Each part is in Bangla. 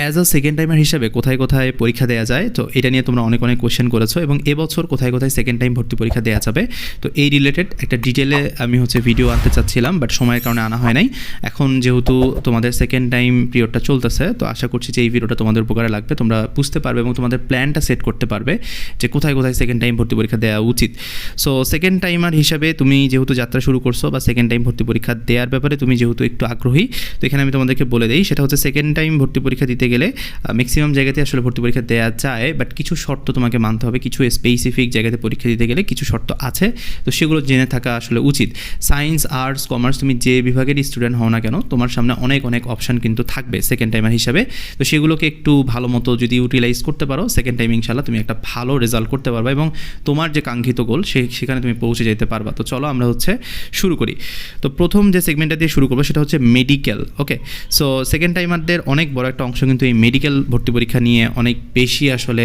অ্যাজ আ সেকেন্ড টাইমার হিসাবে কোথায় কোথায় পরীক্ষা দেওয়া যায়, তো এটা নিয়ে তোমরা অনেক অনেক কোশ্চেন করেছ এবং এবছর কোথায় কোথায় সেকেন্ড টাইম ভর্তি পরীক্ষা দেওয়া যাবে, তো এই রিলেটেড একটা ডিটেলে আমি হচ্ছে ভিডিও আনতে চাচ্ছিলাম বাট সময়ের কারণে আনা হয় নাই। এখন যেহেতু তোমাদের সেকেন্ড টাইম পিরিয়ডটা চলতেছে, তো আশা করছি যে এই ভিডিওটা তোমাদের উপকারে লাগবে, তোমরা বুঝতে পারবে এবং তোমাদের প্ল্যানটা সেট করতে পারবে যে কোথায় কোথায় সেকেন্ড টাইম ভর্তি পরীক্ষা দেওয়া উচিত। সো সেকেন্ড টাইমার হিসাবে তুমি যেহেতু যাত্রা শুরু করছ বা সেকেন্ড টাইম ভর্তি পরীক্ষা দেওয়ার ব্যাপারে তুমি যেহেতু একটু আগ্রহী, তো এখানে আমি তোমাদেরকে বলে দিই, সেটা হচ্ছে সেকেন্ড টাইম ভর্তি পরীক্ষা দিতে গেলে ম্যাক্সিমাম জায়গাতে আসলে ভর্তি পরীক্ষা দেওয়া যায় বাট কিছু শর্ত তোমাকে মানতে হবে, কিছু স্পেসিফিক জায়গাতে পরীক্ষা দিতে গেলে কিছু শর্ত আছে, তো সেগুলো জেনে থাকা আসলে উচিত। সায়েন্স আর্টস কমার্স তুমি যে বিভাগের স্টুডেন্ট হও না কেন, তোমার সামনে অনেক অনেক অপশান কিন্তু থাকবে সেকেন্ড টাইমার হিসাবে। তো সেগুলোকে একটু ভালো মতো যদি ইউটিলাইজ করতে পারো সেকেন্ড টাইম ইনশাল্লাহ তুমি একটা ভালো রেজাল্ট করতে পারবা এবং তোমার যে কাঙ্ক্ষিত গোল সে, সেখানে তুমি পৌঁছে যেতে পারবা। তো চলো আমরা হচ্ছে শুরু করি। তো প্রথম যে সেগমেন্টটা দিয়ে শুরু করব, সেটা হচ্ছে মেডিকেল ওকে সো সেকেন্ড টাইমারদের অনেক বড় একটা অংশ কিন্তু এই মেডিকেল ভর্তি পরীক্ষা নিয়ে অনেক বেশি আসলে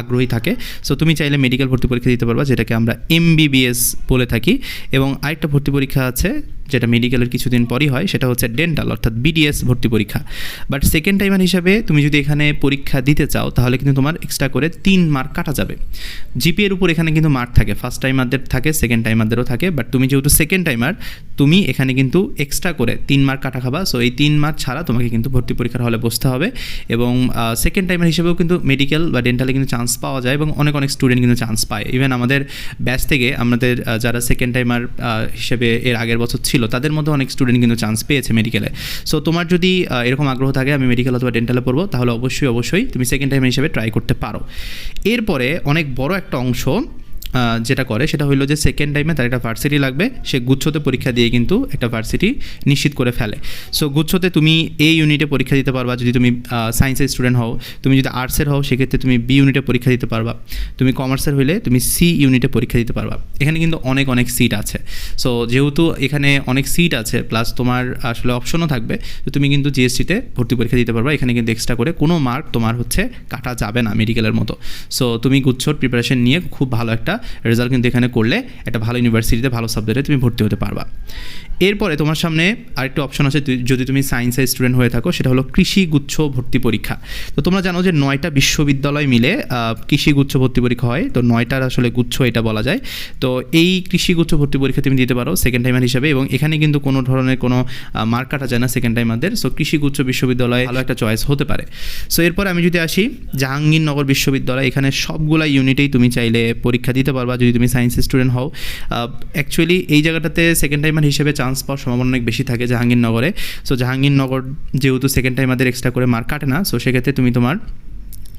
আগ্রহী থাকে। সো তুমি চাইলে মেডিকেল ভর্তি পরীক্ষা দিতে পারবা, যেটাকে আমরা এমবিবিএস বলে থাকি। এবং আরেকটা ভর্তি পরীক্ষা আছে, যেটা মেডিকেলের কিছুদিন পরই হয়, সেটা হচ্ছে ডেন্টাল অর্থাৎ বিডিএস ভর্তি পরীক্ষা। বাট সেকেন্ড টাইমার হিসাবে তুমি যদি এখানে পরীক্ষা দিতে চাও, তাহলে কিন্তু তোমার এক্সট্রা করে তিন মার্ক কাটা যাবে। জিপিএর উপর এখানে কিন্তু মার্ক থাকে ফার্স্ট টাইমারদের থাকে সেকেন্ড টাইমারদেরও থাকে। বাট তুমি যেহেতু সেকেন্ড টাইমার তুমি এখানে কিন্তু এক্সট্রা করে তিন মার্ক কাটা খাবা। সো এই তিন মার্ক ছাড়া তোমাকে কিন্তু ভর্তি পরীক্ষার হলে বসতে হবে। এবং সেকেন্ড টাইমার হিসেবেও কিন্তু মেডিকেল বা ডেন্টালে কিন্তু চান্স পাওয়া যায় এবং অনেক অনেক স্টুডেন্ট কিন্তু চান্স পায়। ইভেন আমাদের ব্যাচ থেকে আমাদের যারা সেকেন্ড টাইমার হিসেবে এর আগের বছর ছিল, তাদের মধ্যে অনেক স্টুডেন্ট কিন্তু চান্স পেয়েছে মেডিকেলে সো তোমার যদি এরকম আগ্রহ থাকে আমি মেডিকেল অথবা ডেন্টালে পড়ব, তাহলে অবশ্যই অবশ্যই তুমি সেকেন্ড টাইমার হিসেবে ট্রাই করতে পারো। এরপরে অনেক বড় একটা অংশ যেটা করে, সেটা হলো যে সেকেন্ড টাইমে তার একটা ভার্সিটি লাগবে। সে গুচ্ছতে পরীক্ষা দিয়ে কিন্তু একটা ভার্সিটি নিশ্চিত করে ফেলে। সো গুচ্ছতে তুমি এ ইউনিটে পরীক্ষা দিতে পারবা। যদি তুমি সায়েন্সের স্টুডেন্ট হও, তুমি যদি আর্টসের হও, সেক্ষেত্রে তুমি বি ইউনিটে পরীক্ষা দিতে পারবা। তুমি কমার্সের হইলে তুমি সি ইউনিটে পরীক্ষা দিতে পারবা। এখানে কিন্তু অনেক অনেক সিট আছে। সো যেহেতু এখানে অনেক সিট আছে প্লাস তোমার আসলে অপশনও থাকবে, তো তুমি কিন্তু জিএসটিতে ভর্তি পরীক্ষা দিতে পারবা। এখানে কিন্তু এক্সট্রা করে কোনো মার্ক তোমার হচ্ছে কাটা যাবে না মেডিকেলের মতো। সো তুমি গুচ্ছর প্রিপারেশন নিয়ে খুব ভালো একটা রেজাল্ট কিন্তু এখানে করলে একটা ভালো ইউনিভার্সিটিতে ভালো সাবজেক্টে তুমি ভর্তি হতে পারবা। এরপরে তোমার সামনে আরেকটি অপশন আছে যদি তুমি সায়েন্সের স্টুডেন্ট হয়ে থাকো সেটা হলো কৃষি গুচ্ছ ভর্তি পরীক্ষা। তো তোমরা জানো যে নয়টা বিশ্ববিদ্যালয় মিলে আহ, কৃষি গুচ্ছ ভর্তি পরীক্ষা হয়। তো নয়টার আসলে গুচ্ছ এটা বলা যায়। তো এই কৃষি গুচ্ছ ভর্তি পরীক্ষা তুমি দিতে পারো সেকেন্ড টাইমার হিসেবে এবং এখানে কিন্তু কোনো ধরনের কোনো মার্ক কাটা যায় না সেকেন্ড টাইমারদের সো কৃষি গুচ্ছ বিশ্ববিদ্যালয় ভালো একটা চয়েস হতে পারে। সো এরপর আমি যদি আসি জাহাঙ্গীরনগর বিশ্ববিদ্যালয়। এখানে সবগুলা ইউনিটেই তুমি চাইলে পরীক্ষা দিতে পারবা যদি তুমি সায়েন্সের স্টুডেন্ট হও। অ্যাকচুয়ালি এই জায়গাটাতে সেকেন্ড টাইমার হিসেবে চান্স পাওয়ার সম্ভাবনা অনেক বেশি থাকে জাহাঙ্গীরনগরে। সো জাহাঙ্গীরনগর যেহেতু সেকেন্ড টাইম আমাদের এক্সট্রা করে মার্ক কাটে না সো সেক্ষেত্রে তুমি তোমার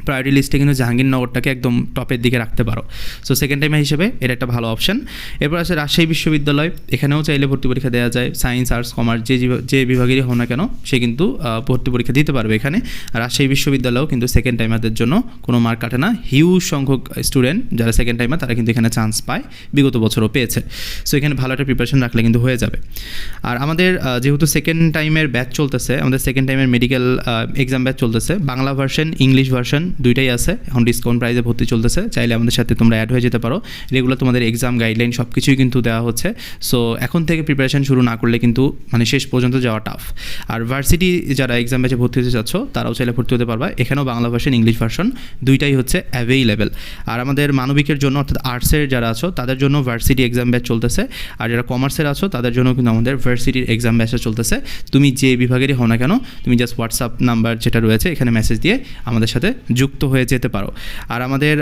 প্রায়োরিটি লিস্টে কিন্তু জাহাঙ্গীরনগরটাকে একদম টপের দিকে রাখতে পারো। সো সেকেন্ড টাইমার হিসেবে এটা একটা ভালো অপশন এরপর আছে রাজশাহী বিশ্ববিদ্যালয়। এখানেও চাইলে ভর্তি পরীক্ষা দেওয়া যায়। সায়েন্স আর্টস কমার্স যে যে বিভাগেরই হোক না কেন, সে কিন্তু ভর্তি পরীক্ষা দিতে পারবে এখানে। রাজশাহী বিশ্ববিদ্যালয়েও কিন্তু সেকেন্ড টাইমারদের জন্য কোনো মার্ক কাটে না। হিউজ সংখ্যক স্টুডেন্ট যারা সেকেন্ড টাইমার তারা কিন্তু এখানে চান্স পায়। বিগত বছরও পেয়েছে। সো এখানে ভালো একটা প্রিপারেশন রাখলে কিন্তু হয়ে যাবে। আর আমাদের যেহেতু সেকেন্ড টাইমের ব্যাচ চলতেছে, আমাদের সেকেন্ড টাইমের মেডিকেল এক্সাম ব্যাচ চলতেছে, বাংলা ভার্সন ইংলিশ ভার্সন দুইটাই আছে। এখন ডিসকাউন্ট প্রাইসে ভর্তি চলতেছে। চাইলে আমাদের সাথে তোমরা অ্যাড হয়ে যেতে পারো। রেগুলার তোমাদের এক্সাম গাইডলাইন সব কিছুই কিন্তু দেওয়া হচ্ছে। সো এখন থেকে প্রিপারেশন শুরু না করলে কিন্তু মানে শেষ পর্যন্ত যাওয়া টাফ আর ভার্সিটি যারা এক্সাম ব্যাচে ভর্তি হতে চাচ্ছ, তারাও চাইলে ভর্তি হতে পারবা। এখানেও বাংলা ভার্সন ইংলিশ ভার্সন দুইটাই হচ্ছে অ্যাভেইলেবল আর আমাদের মানবিকের জন্য, অর্থাৎ আর্টসের যারা আছো, তাদের জন্য ভার্সিটি এক্সাম ব্যাচ চলতেছে। আর যারা কমার্সের আছো, তাদের জন্য কিন্তু আমাদের ভার্সিটির এক্সাম ব্যাচটা চলতেছে। তুমি যে বিভাগেরই হও না কেন, তুমি জাস্ট হোয়াটসঅ্যাপ নাম্বার যেটা রয়েছে, এখানে মেসেজ দিয়ে আমাদের সাথে যুক্ত হয়ে যেতে পারো। আর আমাদের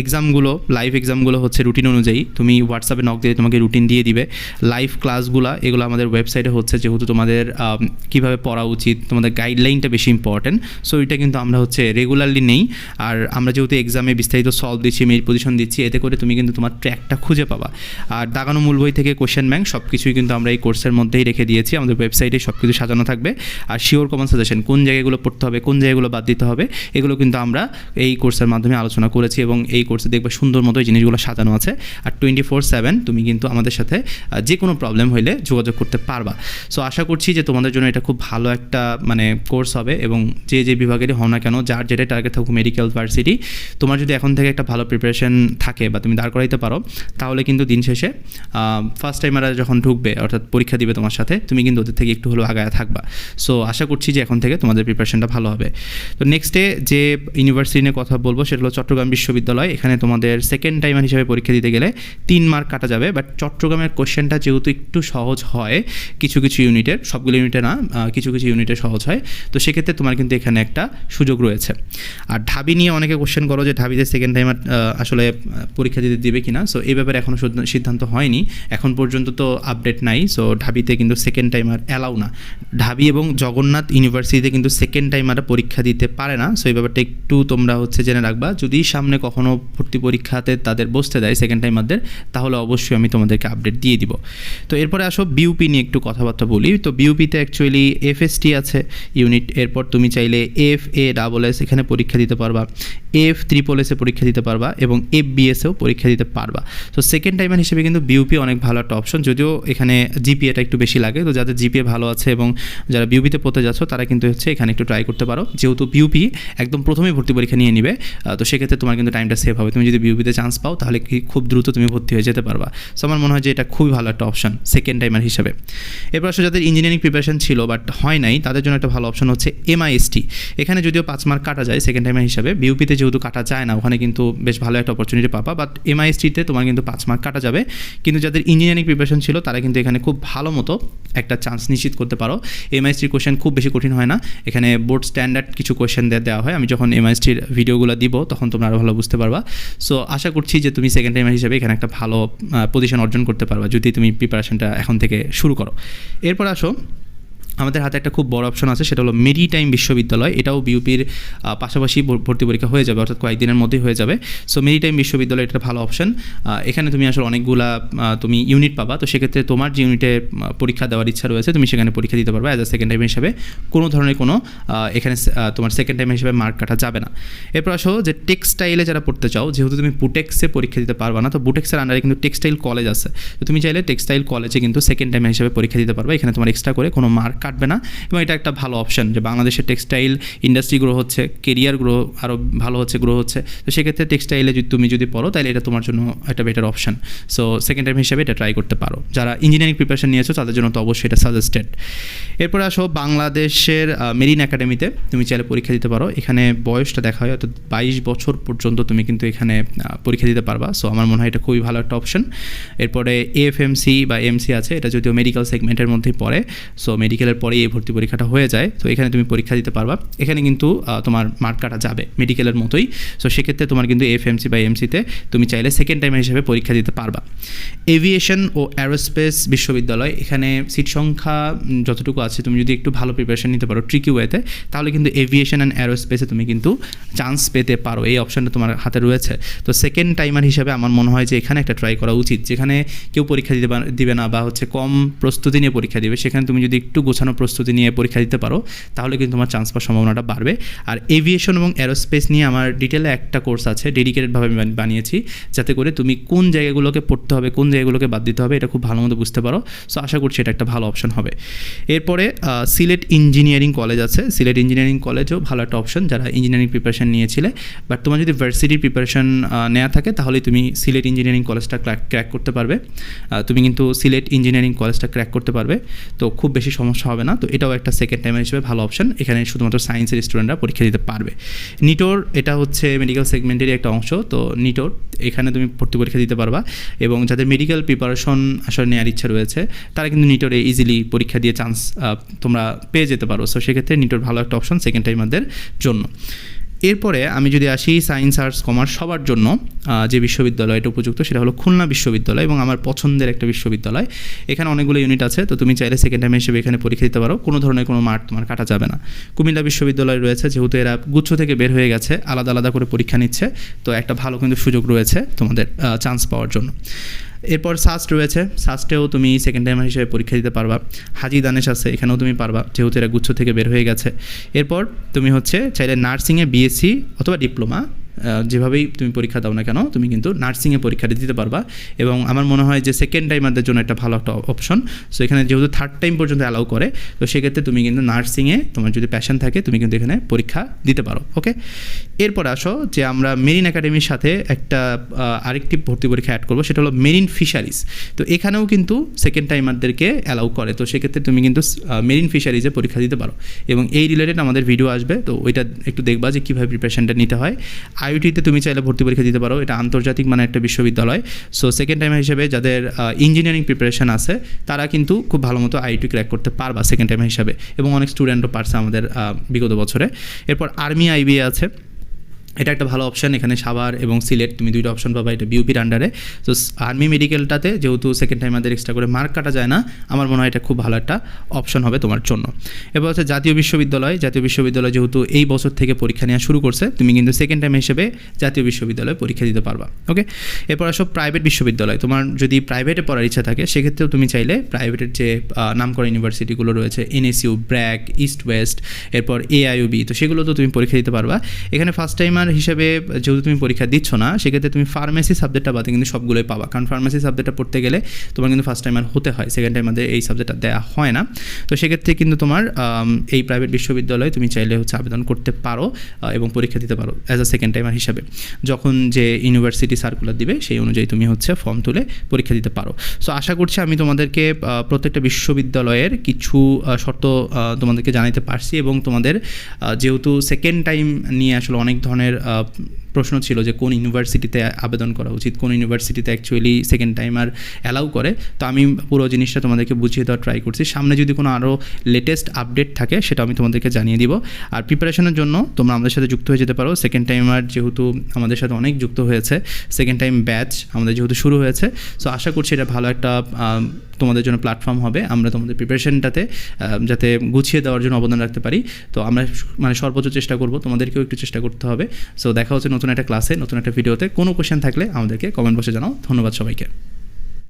এক্সামগুলো লাইভ এক্সামগুলো হচ্ছে রুটিন অনুযায়ী। তুমি হোয়াটসঅ্যাপে নক দিয়ে তোমাকে রুটিন দিয়ে দিবে। লাইভ ক্লাসগুলো এগুলো আমাদের ওয়েবসাইটে হচ্ছে যেহেতু তোমাদের কীভাবে পড়া উচিত, তোমাদের গাইডলাইনটা বেশি ইম্পর্ট্যান্ট সো এটা কিন্তু আমরা হচ্ছে রেগুলারলি নেই। আর আমরা যেহেতু এক্সামে বিস্তারিত সলভ দিচ্ছি মেরিট পজিশন দিচ্ছি, এতে করে তুমি কিন্তু তোমার ট্র্যাকটা খুঁজে পাবা। আর দাগানো মূল বই থেকে কোশ্চেন ব্যাংক সব কিছুই কিন্তু আমরা এই কোর্সের মধ্যেই রেখে দিয়েছি। আমাদের ওয়েবসাইটে সব কিছু সাজানো থাকবে। আর শিওর কমন সাজেশন কোন জায়গাগুলো পড়তে হবে, কোন জায়গাগুলো বাদ দিতে হবে, এগুলো কিন্তু আমরা এই কোর্সের মাধ্যমে আলোচনা করেছি এবং এই কোর্সে দেখবে সুন্দর মতো এই জিনিসগুলো সাজানো আছে। আর টোয়েন্টি ফোর সেভেন তুমি কিন্তু আমাদের সাথে যে কোনো প্রবলেম হইলে যোগাযোগ করতে পারবা। সো আশা করছি যে তোমাদের জন্য এটা খুব ভালো একটা মানে কোর্স হবে এবং যে যে বিভাগেরই হও না কেন, যার যেটা টার্গেট থাকুক মেডিকেল ভার্সিটি তোমার যদি এখন থেকে একটা ভালো প্রিপারেশন থাকে বা তুমি দাঁড় করাইতে পারো, তাহলে কিন্তু দিন শেষে ফার্স্ট টাইমাররা যখন ঢুকবে, অর্থাৎ পরীক্ষা দিবে তোমার সাথে, তুমি কিন্তু ওদের থেকে একটু হলেও আগায় থাকবা। সো আশা করছি যে এখন থেকে তোমাদের প্রিপারেশনটা ভালো হবে। তো নেক্সটে যে ইউনিভার্সিটি নিয়ে কথা বলব, সেটা হলো চট্টগ্রাম বিশ্ববিদ্যালয়। এখানে তোমাদের সেকেন্ড টাইমার হিসেবে পরীক্ষা দিতে গেলে তিন মার্ক কাটা যাবে বাট চট্টগ্রামের কোশ্চেনটা যেহেতু একটু সহজ হয়, কিছু কিছু ইউনিটের, সবগুলো ইউনিটে না কিছু কিছু ইউনিটে সহজ হয়, তো সেক্ষেত্রে তোমার কিন্তু এখানে একটা সুযোগ রয়েছে। আর ঢাবি নিয়ে অনেকে কোশ্চেন করো যে ঢাবিতে সেকেন্ড টাইমার আসলে পরীক্ষা দিতে দিবে কিনা সো এই ব্যাপারে এখনও সিদ্ধান্ত হয়নি। এখন পর্যন্ত তো আপডেট নাই সো ঢাবিতে কিন্তু সেকেন্ড টাইমার অ্যালাউ না। ঢাবি এবং জগন্নাথ ইউনিভার্সিটিতে কিন্তু সেকেন্ড টাইমাররা পরীক্ষা দিতে পারে না সো এই ব্যাপারটা একটু তোমরা হচ্ছে জেনে রাখবা, যদি সামনে কখনো ভর্তি পরীক্ষাতে তাদের বসতে দেয় সেকেন্ড টাইমারদের তাহলে অবশ্যই আমি তোমাদেরকে আপডেট দিয়ে দিব। তো এরপরে আসো বিউপি নিয়ে একটু কথাবার্তা বলি। তো বিউপিতে অ্যাকচুয়ালি এফএসটি আছে ইউনিট এরপর তুমি চাইলে এফ এ ডাবল এস এখানে পরীক্ষা দিতে পারবা। এফ ত্রিপল এসে পরীক্ষা দিতে পারবা এবং এফ বিএসেও পরীক্ষা দিতে পারবা। তো সেকেন্ড টাইমার হিসেবে কিন্তু বিউপি অনেক ভালো একটা অপশন যদিও এখানে জিপিএটা একটু বেশি লাগে। তো যাদের জিপিএ ভালো আছে এবং যারা বিউপিতে পড়তে যাচ্ছ, তারা কিন্তু হচ্ছে এখানে একটু ট্রাই করতে পারো। যেহেতু বিউপি একদম প্রথমেই ভর্তি পরীক্ষা নিয়ে নিবে তো সেক্ষেত্রে তোমার কিন্তু টাইমটা সেভ হবে। তুমি যদি বিউপিতে চান্স পাও, তাহলে কি খুব দ্রুত তুমি ভর্তি হয়ে যেতে পারবা। সো আমার মনে হয় যে এটা খুবই ভালো একটা অপশন সেকেন্ড টাইমার হিসেবে। এরপর আসলে যাদের ইঞ্জিনিয়ারিং প্রিপারেশন ছিল বাট হয় নাই, তাদের জন্য একটা ভালো অপশন হচ্ছে এমআইএসটি এখানে যদিও পাঁচ মার্ক কাটা যায় সেকেন্ড টাইমার হিসাবে বিউপিতে যেহেতু কাটা যায় না, ওখানে কিন্তু বেশ ভালো একটা অপরচুনিটি পাবা বাট এমআইএসটিতে তোমার কিন্তু পাঁচ মার্ক কাটা যাবে। কিন্তু যাদের ইঞ্জিনিয়ারিং প্রিপারেশন ছিল, তারা কিন্তু এখানে খুব ভালো মতো একটা চান্স নিশ্চিত করতে পারো। এমআইএসটির কোশ্চেন খুব বেশি কঠিন হয় না। এখানে বোর্ড স্ট্যান্ডার্ড কিছু কোশ্চেন দেওয়া হয়। আমি যখন এমআইএসটির ভিডিওগুলো দিব, তখন তোমরা আরও ভালো বুঝতে পারবা। সো আশা করছি যে তুমি সেকেন্ড টাইমার হিসেবে এখানে একটা ভালো পজিশন অর্জন করতে পারবা, যদি তুমি প্রিপারেশনটা এখন থেকে শুরু করো। এরপর আসো আমাদের হাতে একটা খুব বড় অপশন আছে, সেটা হলো মেরি টাইম বিশ্ববিদ্যালয়। এটাও বিউপির পাশাপাশি ভর্তি পরীক্ষা হয়ে যাবে, অর্থাৎ কয়েকদিনের মধ্যেই হয়ে যাবে। সো মেরিটাইম বিশ্ববিদ্যালয় এটা ভালো অপশন এখানে তুমি আসলে অনেকগুলা তুমি ইউনিট পাবা। তো সেক্ষেত্রে তোমার যে ইউনিটে পরীক্ষা দেওয়ার ইচ্ছা রয়েছে, তুমি সেখানে পরীক্ষা দিতে পারবে অ্যাজ আ সেকেন্ড টাইম হিসাবে। কোনো ধরনের কোনো এখানে তোমার সেকেন্ড টাইম হিসেবে মার্ক কাটা যাবে না। এরপর আসো যে টেক্সটাইলে যারা পড়তে চাও, যেহেতু তুমি বুটেক্সে পরীক্ষা দিতে পারবা না, তো বুটেক্সের আন্ডারে কিন্তু টেক্সটাইল কলেজ আছে। তো তুমি চাইলে টেক্সটাইল কলেজে কিন্তু সেকেন্ড টাইম হিসেবে পরীক্ষা দিতে পারবে। এখানে তোমার এক্সট্রা করে কোনো মার্ক কাটবে না। এবং এটা একটা ভালো অপশন যে বাংলাদেশের টেক্সটাইল ইন্ডাস্ট্রি গ্রো হচ্ছে কেরিয়ার গ্রো আরও ভালো হচ্ছে গ্রো হচ্ছে। তো সেক্ষেত্রে টেক্সটাইলে যদি তুমি যদি পড়ো, তাহলে এটা তোমার জন্য একটা better option so second time হিসেবে এটা ট্রাই করতে পারো। যারা ইঞ্জিনিয়ারিং প্রিপারেশন নিয়েছো, তাদের জন্য তো অবশ্যই এটা সাজেস্টেড এরপরে আসো বাংলাদেশের মেরিন একাডেমিতে তুমি চাইলে পরীক্ষা দিতে পারো। এখানে বয়সটা দেখা হয়, অর্থাৎ বাইশ বছর পর্যন্ত তুমি কিন্তু এখানে পরীক্ষা দিতে পারবা। সো আমার মনে হয় এটা খুবই ভালো একটা অপশন এরপরে এএফএমসি বা এমসি আছে। এটা যদিও মেডিকেল সেগমেন্টের মধ্যেই পড়ে। সো মেডিকেলের পরেই এই ভর্তি পরীক্ষাটা হয়ে যায়, তো এখানে তুমি পরীক্ষা দিতে পারবা। এখানে কিন্তু তোমার মার্ক কাটা যাবে মেডিকেলের মতোই। সো সেক্ষেত্রে তোমার কিন্তু এফ এফএমসি বা এমসিতে তুমি চাইলে সেকেন্ড টাইম হিসেবে পরীক্ষা দিতে পারবা। এভিয়েশন ও অ্যারোস্পেস বিশ্ববিদ্যালয়, এখানে সিট সংখ্যা যতটুকু আছে, তুমি যদি একটু ভালো প্রিপারেশন নিতে পারো ট্রিকি ওয়েতে তাহলে কিন্তু এভিয়েশন অ্যান্ড অ্যারোস্পেসে তুমি কিন্তু চান্স পেতে পারো। এই অপশনটা তোমার হাতে রয়েছে। তো সেকেন্ড টাইমার হিসেবে আমার মনে হয় যে এখানে একটা ট্রাই করা উচিত। যেখানে কেউ পরীক্ষা দিতে দিবে না বা হচ্ছে কম প্রস্তুতি নিয়ে পরীক্ষা দিবে, সেখানে তুমি যদি একটু গোছানো প্রস্তুতি নিয়ে পরীক্ষা দিতে পারো, তাহলে কিন্তু তোমার চান্স পাওয়ার সম্ভাবনাটা বাড়বে। আর এভিয়েশন এবং অ্যারোস্পেস নিয়ে আমার ডিটেলে একটা কোর্স আছে ডেডিকেটেডভাবে আমি বানিয়েছি, যাতে করে তুমি কোন জায়গাগুলোকে পড়তে হবে, কোন জায়গাগুলোকে বাদ দিতে হবে, এটা খুব ভালো মতো বুঝতে পারো। সো আশা করছি এটা একটা ভালো অপশন হবে। এরপরে সিলেট ইঞ্জিনিয়ারিং কলেজ আছে। সিলেট ইঞ্জিনিয়ারিং কলেজও ভালো একটা অপশন যারা ইঞ্জিনিয়ারিং প্রিপারেশন নিয়েছিলে। বাট তোমার যদি ভার্সিটির প্রিপারেশন নেওয়া থাকে, তাহলে তুমি সিলেট ইঞ্জিনিয়ারিং কলেজটা ক্র্যাক করতে পারবে। তুমি কিন্তু সিলেট ইঞ্জিনিয়ারিং কলেজটা ক্র্যাক করতে পারবে। তো খুব বেশি সমস্যা হবে না, তো এটাও একটা সেকেন্ড টাইমের হিসেবে ভালো অপশন এখানে শুধুমাত্র সায়েন্সের স্টুডেন্টরা পরীক্ষা দিতে পারবে। নিটোর এটা হচ্ছে মেডিকেল সেগমেন্টেরই একটা অংশ, তো নিটোর এখানে তুমি ভর্তি পরীক্ষা দিতে পারবা এবং যাদের মেডিকেল প্রিপারেশন আসলে নেওয়ার ইচ্ছা রয়েছে, তারা কিন্তু নিটোরে ইজিলি পরীক্ষা দিয়ে চান্স তোমরা পেয়ে যেতে পারো। সো সেক্ষেত্রে নিটোর ভালো একটা অপশন সেকেন্ড টাইমারদের জন্য। এরপরে আমি যদি আসি সায়েন্স আর্টস কমার্স সবার জন্য যে বিশ্ববিদ্যালয়টা উপযুক্ত সেটা হলো খুলনা বিশ্ববিদ্যালয় এবং আমার পছন্দের একটা বিশ্ববিদ্যালয়। এখানে অনেকগুলো ইউনিট আছে, তো তুমি চাইলে সেকেন্ড টাইম হিসেবে এখানে পরীক্ষা দিতে পারো। কোনো ধরনের কোনো মার্ক তোমার কাটা যাবে না। কুমিল্লা বিশ্ববিদ্যালয় রয়েছে, যেহেতু এরা গুচ্ছ থেকে বের হয়ে গেছে, আলাদা আলাদা করে পরীক্ষা নিচ্ছে, তো একটা ভালো কিন্তু সুযোগ রয়েছে তোমাদের চান্স পাওয়ার জন্য। এরপর সাস্ট রয়েছে। সাস্টেও তুমি সেকেন্ড টাইমার হিসেবে পরীক্ষা দিতে পারবা। হাজি দানেশ আছে, এখানেও তুমি পারবা, যেহেতু এরা গুচ্ছ থেকে বের হয়ে গেছে। এরপর তুমি হচ্ছে চাইলে নার্সিংয়ে বিএসসি অথবা ডিপ্লোমা যেভাবেই তুমি পরীক্ষা দাও না কেন, তুমি কিন্তু নার্সিংয়ে পরীক্ষাটা দিতে পারবা। এবং আমার মনে হয় যে সেকেন্ড টাইমারদের জন্য একটা ভালো একটা অপশন সো এখানে যেহেতু থার্ড টাইম পর্যন্ত অ্যালাউ করে, তো সেক্ষেত্রে তুমি কিন্তু নার্সিংয়ে তোমার যদি প্যাশন থাকে, তুমি কিন্তু এখানে পরীক্ষা দিতে পারো ওকে এরপর আসো যে আমরা মেরিন একাডেমির সাথে একটা আরেকটি ভর্তি পরীক্ষা অ্যাড করব, সেটা হলো মেরিন ফিশারিজ তো এখানেও কিন্তু সেকেন্ড টাইমারদেরকে অ্যালাউ করে, তো সেক্ষেত্রে তুমি কিন্তু মেরিন ফিশারিজে পরীক্ষা দিতে পারো। এবং এই রিলেটেড আমাদের ভিডিও আসবে, তো ওইটা একটু দেখবা যে কীভাবে প্রিপারেশনটা নিতে হয়। আইওটিতে তুমি চাইলে ভর্তি পরীক্ষা দিতে পারো। এটা আন্তর্জাতিক মানে একটা বিশ্ববিদ্যালয়। সো সেকেন্ড টাইম হিসেবে যাদের ইঞ্জিনিয়ারিং প্রিপারেশন আছে, তারা কিন্তু খুব ভালো মতো আইউটি ক্র্যাক করতে পারবা সেকেন্ড টাইম হিসাবে। এবং অনেক স্টুডেন্টও পারছে আমাদের বিগত বছরে। এরপর আর্মি আইবিএ আছে। এটা একটা ভালো অপশান এখানে সাভার এবং সিলেট, তুমি দুইটা অপশন পাবা, এটা বিউপির আন্ডারে তো আর্মি মেডিকেলটাতে যেহেতু সেকেন্ড টাইম আমাদের এক্সট্রা করে মার্ক কাটা যায় না, আমার মনে হয় এটা খুব ভালো একটা অপশন হবে তোমার জন্য। এবার হচ্ছে জাতীয় বিশ্ববিদ্যালয়। জাতীয় বিশ্ববিদ্যালয় যেহেতু এই বছর থেকে পরীক্ষা নেওয়া শুরু করছে, তুমি কিন্তু সেকেন্ড টাইম হিসেবে জাতীয় বিশ্ববিদ্যালয়ে পরীক্ষা দিতে পারবা ওকে এরপর আসো প্রাইভেট বিশ্ববিদ্যালয়। তোমার যদি প্রাইভেটে পড়ার ইচ্ছা থাকে, সেক্ষেত্রেও তুমি চাইলে প্রাইভেটের যে নামকরা ইউনিভার্সিটিগুলো রয়েছে এনএসইউ ব্র্যাক ইস্ট ওয়েস্ট এরপর এআইউবি তো সেগুলো তো তুমি পরীক্ষা দিতে পারবা। এখানে ফার্স্ট টাইমার হিসেবে যেহেতু তুমি পরীক্ষা দিচ্ছ না, সেক্ষেত্রে তুমি ফার্মেসি সাবজেক্টটা বাদে কিন্তু সবগুলোই পাবা। কারণ ফার্মেসি সাবজেক্টটা পড়তে গেলে তোমার কিন্তু ফার্স্ট টাইমার হতে হয় সেকেন্ড টাইমার এই সাবজেক্টটা দেওয়া হয় না। তো সেক্ষেত্রে কিন্তু তোমার এই প্রাইভেট বিশ্ববিদ্যালয়ে তুমি চাইলে হচ্ছে আবেদন করতে পারো এবং পরীক্ষা দিতে পারো অ্যাজ আ সেকেন্ড টাইমার হিসাবে। যখন যে ইউনিভার্সিটি সার্কুলার দিবে, সেই অনুযায়ী তুমি হচ্ছে ফর্ম তুলে পরীক্ষা দিতে পারো। সো আশা করছি আমি তোমাদেরকে প্রত্যেকটা বিশ্ববিদ্যালয়ের কিছু শর্ত তোমাদেরকে জানাতে পারছি এবং তোমাদের যেহেতু সেকেন্ড টাইম নিয়ে আসলে অনেক ধরনের ধরনের প্রশ্ন ছিল যে কোন ইউনিভার্সিটিতে আবেদন করা উচিত, কোন ইউনিভার্সিটিতে অ্যাকচুয়ালি সেকেন্ড টাইমার অ্যালাউ করে। তো আমি পুরো জিনিসটা তোমাদেরকে বুঝিয়ে দেওয়ার ট্রাই করছি। সামনে যদি কোনো আরও লেটেস্ট আপডেট থাকে, সেটা আমি তোমাদেরকে জানিয়ে দিব। আর প্রিপারেশনের জন্য তোমরা আমাদের সাথে যুক্ত হয়ে যেতে পারো। সেকেন্ড টাইমার যেহেতু আমাদের সাথে অনেক যুক্ত হয়েছে সেকেন্ড টাইম ব্যাচ আমাদের যেহেতু শুরু হয়েছে। সো আশা করছি এটা ভালো একটা তোমাদের জন্য প্ল্যাটফর্ম হবে। আমরা তোমাদের প্রিপারেশনটাতে যাতে গুছিয়ে দেওয়ার জন্য অবদান রাখতে পারি। তো আমরা মানে সর্বোচ্চ চেষ্টা করব, তোমাদেরকেও একটু চেষ্টা করতে হবে। সো দেখা হচ্ছে নতুন একটা ক্লাসে নতুন একটা ভিডিওতে কোনো কোশ্চেন থাকলে আমাদেরকে কমেন্ট বসে জানাও। ধন্যবাদ সবাইকে।